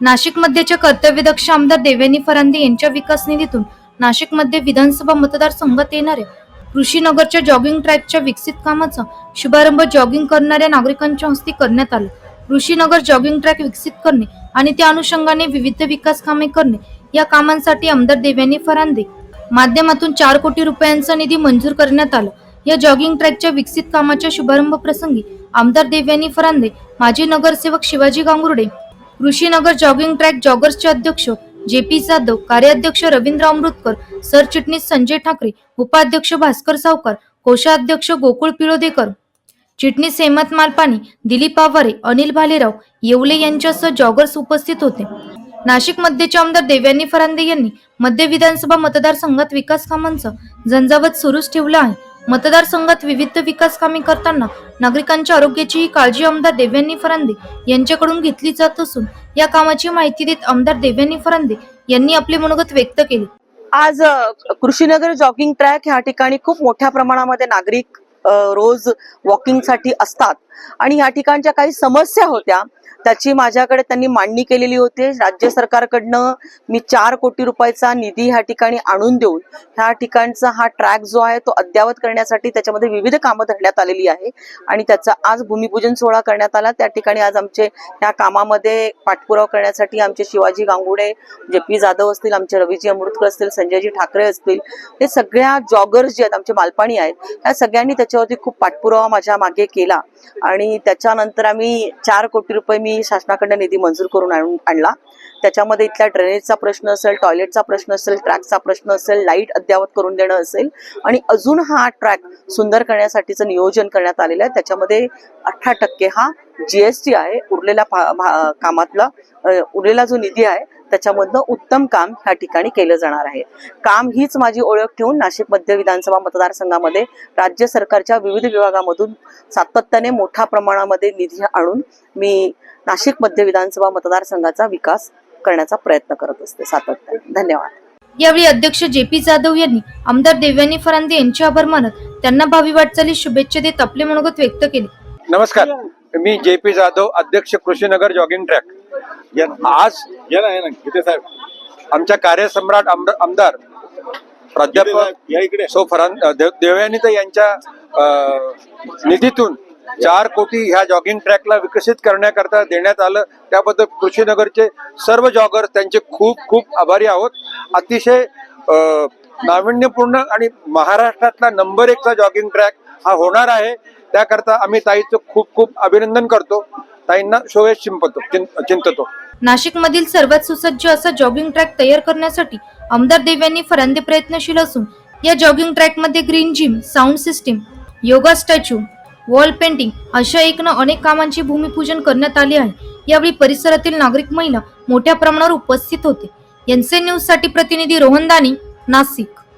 नाशिक मध्येच्या कर्तव्यदक्ष आमदार देवेनी फरांदे यांच्या विकास निधीतून नाशिकमध्ये विधानसभा मतदारसंघात येणाऱ्या कृषीनगरच्या जॉगिंग ट्रॅकच्या विकसित कामाचा शुभारंभ जॉगिंग करणाऱ्या नागरिकांच्या हस्ते करण्यात आला. कृषीनगर जॉगिंग ट्रॅक विकसित करणे आणि त्या अनुषंगाने विविध विकास कामे करणे या कामांसाठी आमदार देव्यानी फरांदे माध्यमातून चार कोटी रुपयांचा निधी मंजूर करण्यात आला. या जॉगिंग ट्रॅकच्या विकसित कामाच्या शुभारंभ प्रसंगी आमदार देव्यानी फरांदे माजी नगरसेवक शिवाजी गांगुर्डे कृषीनगर जॉगिंग ट्रॅक जॉगर्सचे अध्यक्ष जे पी जाधव कार्याध्यक्ष रवींद्र अमृतकर सरचिटणीस संजय ठाकरे उपाध्यक्ष भास्कर सावकार कोषाध्यक्ष गोकुळ पिळोदेकर चिटणीस हेमंत मालपानी दिलीप आवारे अनिल भालेराव येवले यांच्यासह जॉगर्स उपस्थित होते. नाशिक मध्यचे आमदार देव्यानी फरांदे यांनी मध्य विधानसभा मतदारसंघात विकास कामांचं झंझावत सुरूच ठेवलं आहे. मतदारसंघात विविध विकास कामे करताना नागरिकांच्या आरोग्याचीही काळजी आमदार देव्यांनी फरांदे यांच्याकडून घेतली जात असून या कामाची माहिती देत आमदार देव्यांनी फरांदे यांनी आपले मनोगत व्यक्त केले. आज कृषीनगर जॉगिंग ट्रॅक ह्या ठिकाणी खूप मोठ्या प्रमाणामध्ये नागरिक रोज वॉकिंगसाठी असतात. आणि ह्या ठिकाणच्या काही समस्या होत्या त्याची माझ्याकडे त्यांनी मांडणी केलेली होती. राज्य सरकारकडनं मी चार कोटी रुपयाचा निधी ह्या ठिकाणी आणून देऊन ह्या ठिकाणचा हा ट्रॅक जो आहे तो अद्यावत करण्यासाठी त्याच्यामध्ये विविध कामं धरण्यात आलेली आहे. आणि त्याचा आज भूमिपूजन सोहळा करण्यात आला. त्या ठिकाणी आज आमचे त्या कामामध्ये पाठपुरावा करण्यासाठी आमचे शिवाजी गांगुडे जे पी जाधव असतील आमचे रवीजी अमृतकर असतील संजयजी ठाकरे असतील हे सगळ्या जॉगर्स जे आहेत आमचे मालपाणी आहेत त्या सगळ्यांनी त्याच्यावरती खूप पाठपुरावा माझ्या मागे केला. आणि त्याच्यानंतर आम्ही चार कोटी रुपये मी शासनाकडनं निधी मंजूर करून आणून आणला. त्याच्यामध्ये इथल्या ड्रेनेजचा प्रश्न असेल टॉयलेटचा प्रश्न असेल ट्रॅकचा प्रश्न असेल लाइट अद्यावत करून देणं असेल आणि अजून हा ट्रॅक सुंदर करण्यासाठीचं नियोजन करण्यात आलेलं आहे. त्याच्यामध्ये अठरा टक्के हा जीएसटी आहे उरलेल्या कामातला उरलेला जो निधी आहे त्याच्यामधनं उत्तम काम ह्या ठिकाणी केलं जाणार आहे. काम हीच माझी ओळख ठेवून नाशिक मध्य विधानसभा मतदारसंघामध्ये राज्य सरकारच्या विविध विभागामधून सातत्याने मोठ्या प्रमाणामध्ये निधी आणून मी नाशिक मध्य विधानसभा मतदारसंघाचा विकास करण्याचा प्रयत्न करत असते. सातत्याने. धन्यवाद. यावेळी अध्यक्ष जे पी जाधव यांनी आमदार देव्यानी फरांदे यांचे आभार मानत त्यांना भावी वाटचाली शुभेच्छा देत आपले मनोगत व्यक्त केले. नमस्कार. मी जे पी जाधव अध्यक्ष कृषीनगर जॉगिंग ट्रॅक या- आज या ना या ना साहेब. आमच्या कार्यसम्राट आमद- आमदार प्राध्यापक? या इकडे. सो फरान देव- देवयानीताई यांच्या निधीतून चार कोटी ह्या जॉगिंग ट्रॅकला विकसित करण्याकरता देण्यात आलं. त्याबद्दल कृषीनगरचे सर्व जॉगर त्यांचे खूप खूप आभारी आहोत. अतिशय नाविन्यपूर्ण आणि महाराष्ट्रातला नंबर एकचा जॉगिंग ट्रॅक हा होणार आहे. त्याकरता आम्ही ताईचं खूप खूप अभिनंदन करतो. ताईंना शोभेश चिंपतो चिंततो. नाशिकमधील सर्वात सुसज्ज असा जॉगिंग ट्रॅक तयार करण्यासाठी आमदार देव्यांनी फरांदे प्रयत्नशील असून या jogging ट्रॅकमध्ये green gym sound system yoga statue wall painting अशा एकनं अनेक कामांची भूमिपूजन करण्यात आले आहे. यावेळी परिसरातील नागरिक महिला मोठ्या प्रमाणावर उपस्थित होते. एनसे न्यूजसाठी प्रतिनिधी रोहन दानी नाशिक.